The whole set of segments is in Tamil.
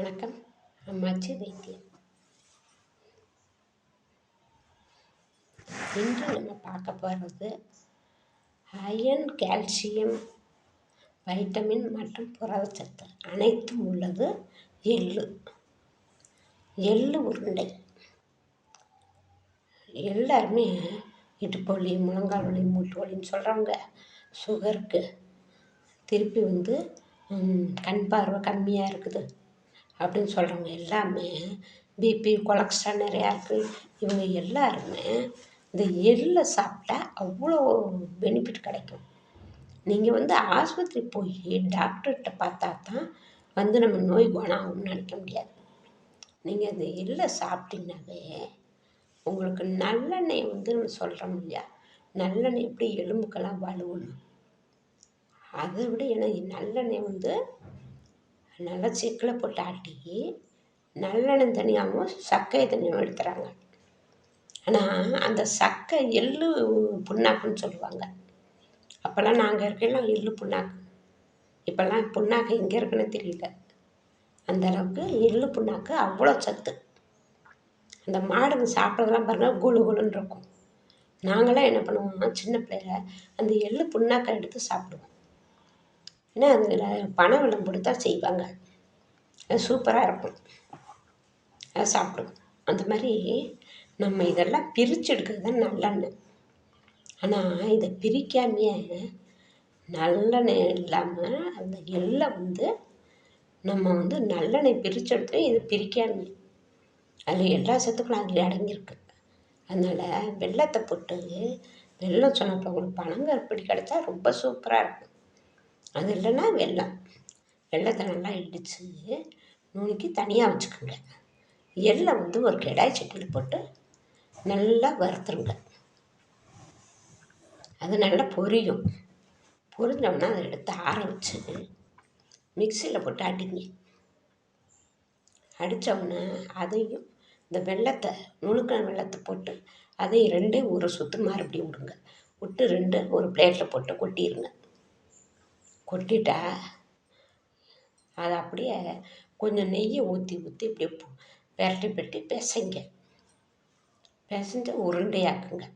வணக்கம். அம்மாச்சி வைத்தியம் இன்று நம்ம பார்க்க போகிறது அயன் கால்சியம் வைட்டமின் மற்றும் புரதச்சத்து அனைத்தும் உள்ளது. எள்ளு. எள்ளு உருண்டை. எல்லாருமே இடுப்பு வலி முழங்கால் வலி மூட்டு வலின்னு சொல்கிறவங்க சுகருக்கு திருப்பி வந்து கண் பார்வை கம்மியாக இருக்குது. அப்படின்னு சொல்கிறவங்க எல்லாமே பிபி கொலஸ்ட்ரால் நிறையா இருக்குது இவங்க எல்லாருமே இந்த எள்ளை சாப்பிட்டா அவ்வளோ பெனிஃபிட் கிடைக்கும். நீங்கள் வந்து ஆஸ்பத்திரி போய் டாக்டர்கிட்ட பார்த்தா தான் வந்து நம்ம நோய் குணாகும்னு ஆகும்னு நினைக்க முடியாது. நீங்கள் இந்த எள்ளை சாப்பிட்டீங்கன்னாவே உங்களுக்கு நல்லெண்ணெய் வந்து நம்ம சொல்கிறோம் இல்லையா? நல்லெண்ணெய் எப்படி எலும்புக்கெல்லாம் வலுவணும் அதை விட ஏன்னா நல்லெண்ணெய் வந்து நல்லா சிக்கில் போட்டு ஆட்டி நல்லெண்ணெய் தனியாகவும் சக்கையை தனியாகவும் எடுத்துகிறாங்க ஆனால் அந்த சக்கை எள்ளு புண்ணாக்குன்னு சொல்லுவாங்க. அப்போல்லாம் நாங்கள் இருக்கலாம் எள்ளு புண்ணாக்கு. இப்போல்லாம் புண்ணாக்கு எங்கே இருக்குன்னு தெரியல. அந்த அளவுக்கு எள்ளு புண்ணாக்கு அவ்வளோ சத்து. அந்த மாடுங்க சாப்பிட்றதெல்லாம் பாருங்கள் குழு குழுன்னு இருக்கும். நாங்களாம் என்ன பண்ணுவோம் சின்ன பிள்ளையில அந்த எள்ளு புண்ணாக்கை எடுத்து சாப்பிடுவோம். ஏன்னா அதில் பனை வெள்ளம் தான் செய்வாங்க. அது சூப்பராக இருக்கும். அதை சாப்பிடுவோம் அந்த மாதிரி நம்ம இதெல்லாம் பிரித்து எடுக்கிறது தான் நல்லெண்ணெய். ஆனால் இதை பிரிக்காமையே நல்லெண்ணெய் இல்லாமல் அந்த எள்ளை வந்து நம்ம வந்து நல்லெண்ணெய் பிரித்து எடுத்து இது பிரிக்காமல் அதில் எல்லா சத்துக்களும் அதில் அடங்கியிருக்கு. அதனால் வெள்ளத்தை போட்டு வெள்ளம் சொன்னப்போ உங்களுக்கு பனங்கருப்படி கிடச்சா ரொம்ப சூப்பராக இருக்கும். அது இல்லைன்னா வெல்லம் வெள்ளத்தை நல்லா இடித்து நுணுக்கி தனியாக வச்சுக்கோங்க. எள்ளை வந்து ஒரு கெடாய் சட்டியில் போட்டு நல்லா வறுத்துருங்க. அது நல்லா பொரியும். பொரிஞ்சோம்னா அதை எடுத்து ஆற வச்சு மிக்சியில் போட்டு அடிங்க. அடித்தோம்னா அதையும் இந்த வெள்ளத்தை நுணுக்கின வெள்ளத்தை போட்டு அதையும் ரெண்டே ஒரு சுற்று மறுபடியும் விடுங்க. விட்டு ரெண்டு ஒரு பிளேட்டில் போட்டு கொட்டிடுங்க கொட்டிட்டா அதை அப்படியே கொஞ்சம் நெய்யை ஊற்றி ஊற்றி இப்படியே பெரட்டி பெட்டி பிசைங்க. பிசைஞ்சு உருண்டையாக்குங்க.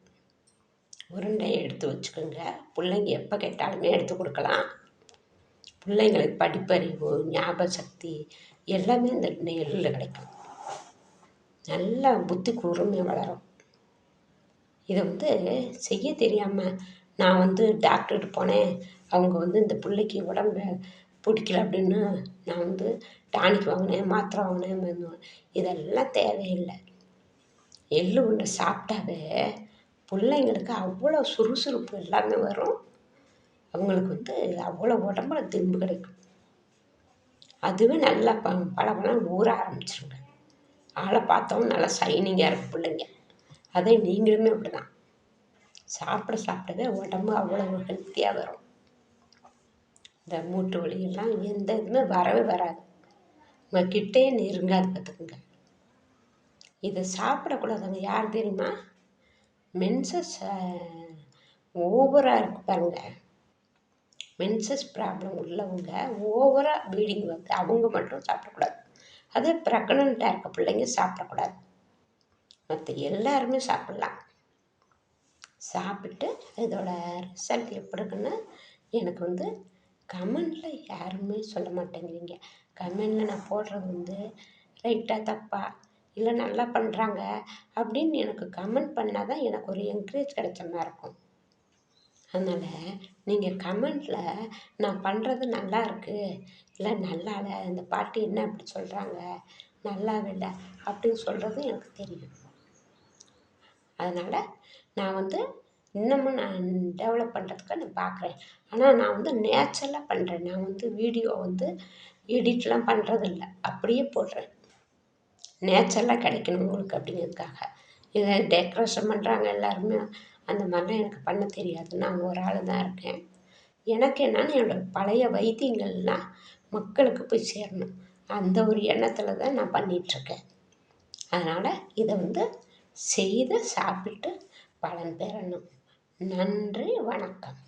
உருண்டையை எடுத்து வச்சுக்கோங்க. பிள்ளைங்க எப்போ கேட்டாலுமே எடுத்து கொடுக்கலாம். பிள்ளைங்களுக்கு படிப்பறிவு ஞாபக சக்தி எல்லாமே இந்த நெல்லில் கிடைக்கும். நல்லா புத்தி கூர்மையாக வளரும். இதை வந்து செய்ய தெரியாமல் நான் வந்து டாக்டர்கிட்ட போனேன். அவங்க வந்து இந்த பிள்ளைக்கு உடம்பு பிடிக்கல அப்படின்னு நான் வந்து டானிக் வாங்கினேன் மாத்திரை வாங்கினேன் இதெல்லாம் தேவையில்லை. எள்ளு உருண்டை சாப்பிட்டாவே பிள்ளைங்களுக்கு அவ்வளோ சுறுசுறுப்பு எல்லாமே வரும். அவங்களுக்கு வந்து அவ்வளோ உடம்புல தெம்பு கிடைக்கும். அதுவே நல்லா ப பழம் ஊற ஆரம்பிச்சிருங்க. ஆளை பார்த்தோம் நல்லா சைனிங்காக இருக்கும் பிள்ளைங்க. அதே நீங்களுமே அப்படி தான் சாப்பிட சாப்பிடவே உடம்பு அவ்வளோ ஹெல்த்தியாக வரும். இந்த மூட்டு வலியெல்லாம் எந்த இதுவுமே வரவே வராது. உங்கள் கிட்டே நெருங்காது பார்த்துக்குங்க. இதை சாப்பிடக்கூடாதுங்க. யார் தெரியுமா? மென்சஸ் ஓவராக இருக்கு பாருங்க. மென்சஸ் ப்ராப்ளம் உள்ளவங்க ஓவராக ப்ளீடிங் வந்து அவங்க மட்டும் சாப்பிடக்கூடாது. அதே ப்ரெக்னெண்ட்டாக இருக்க பிள்ளைங்க சாப்பிடக்கூடாது. மற்ற எல்லாருமே சாப்பிட்லாம். சாப்பிட்டு இதோட ரிசல்ட் எப்படி இருக்குன்னு எனக்கு வந்து கமெண்டில் யாருமே சொல்ல மாட்டேங்கிறீங்க. கமெண்டில் நான் போடுறது வந்து ரைட்டாக தப்பா? இல்லை நல்லா பண்ணுறாங்க அப்படின்னு எனக்கு கமெண்ட் பண்ணால் தான் எனக்கு ஒரு என்கரேஜ் கிடைச்ச மாதிரி இருக்கும். அதனால் நீங்கள் கமெண்டில் நான் பண்ணுறது நல்லா இருக்குது இல்லை நல்லா இல்லை. இந்த பாட்டி என்ன அப்படி சொல்கிறாங்க நல்லா இல்லை. அப்படின்னு சொல்கிறது எனக்கு தெரியும். அதனால் நான் வந்து இன்னமும் நான் டெவலப் பண்ணுறதுக்கு நான் பார்க்குறேன் ஆனால் நான் வந்து நேச்சுரலாக பண்ணுறேன் நான் வந்து வீடியோ வந்து எடிட்லாம் பண்ணுறதில்ல அப்படியே போடுறேன். நேச்சுரலாக கிடைக்கணும் உங்களுக்கு அப்படிங்கிறதுக்காக. இதை டெக்கரேஷன் பண்ணுறாங்க எல்லாருமே. அந்த மாதிரிலாம் எனக்கு பண்ண தெரியாது. நான் ஒரு ஆள் தான் இருக்கேன். எனக்கு என்னென்னு என்னோடய பழைய வைத்தியங்கள்லாம் மக்களுக்கு போய் சேரணும். அந்த ஒரு எண்ணத்தில் தான் நான் பண்ணிகிட்ருக்கேன் அதனால் இதை வந்து செய்து சாப்பிட்டு பலன் பெறணும். நன்றி வணக்கம்.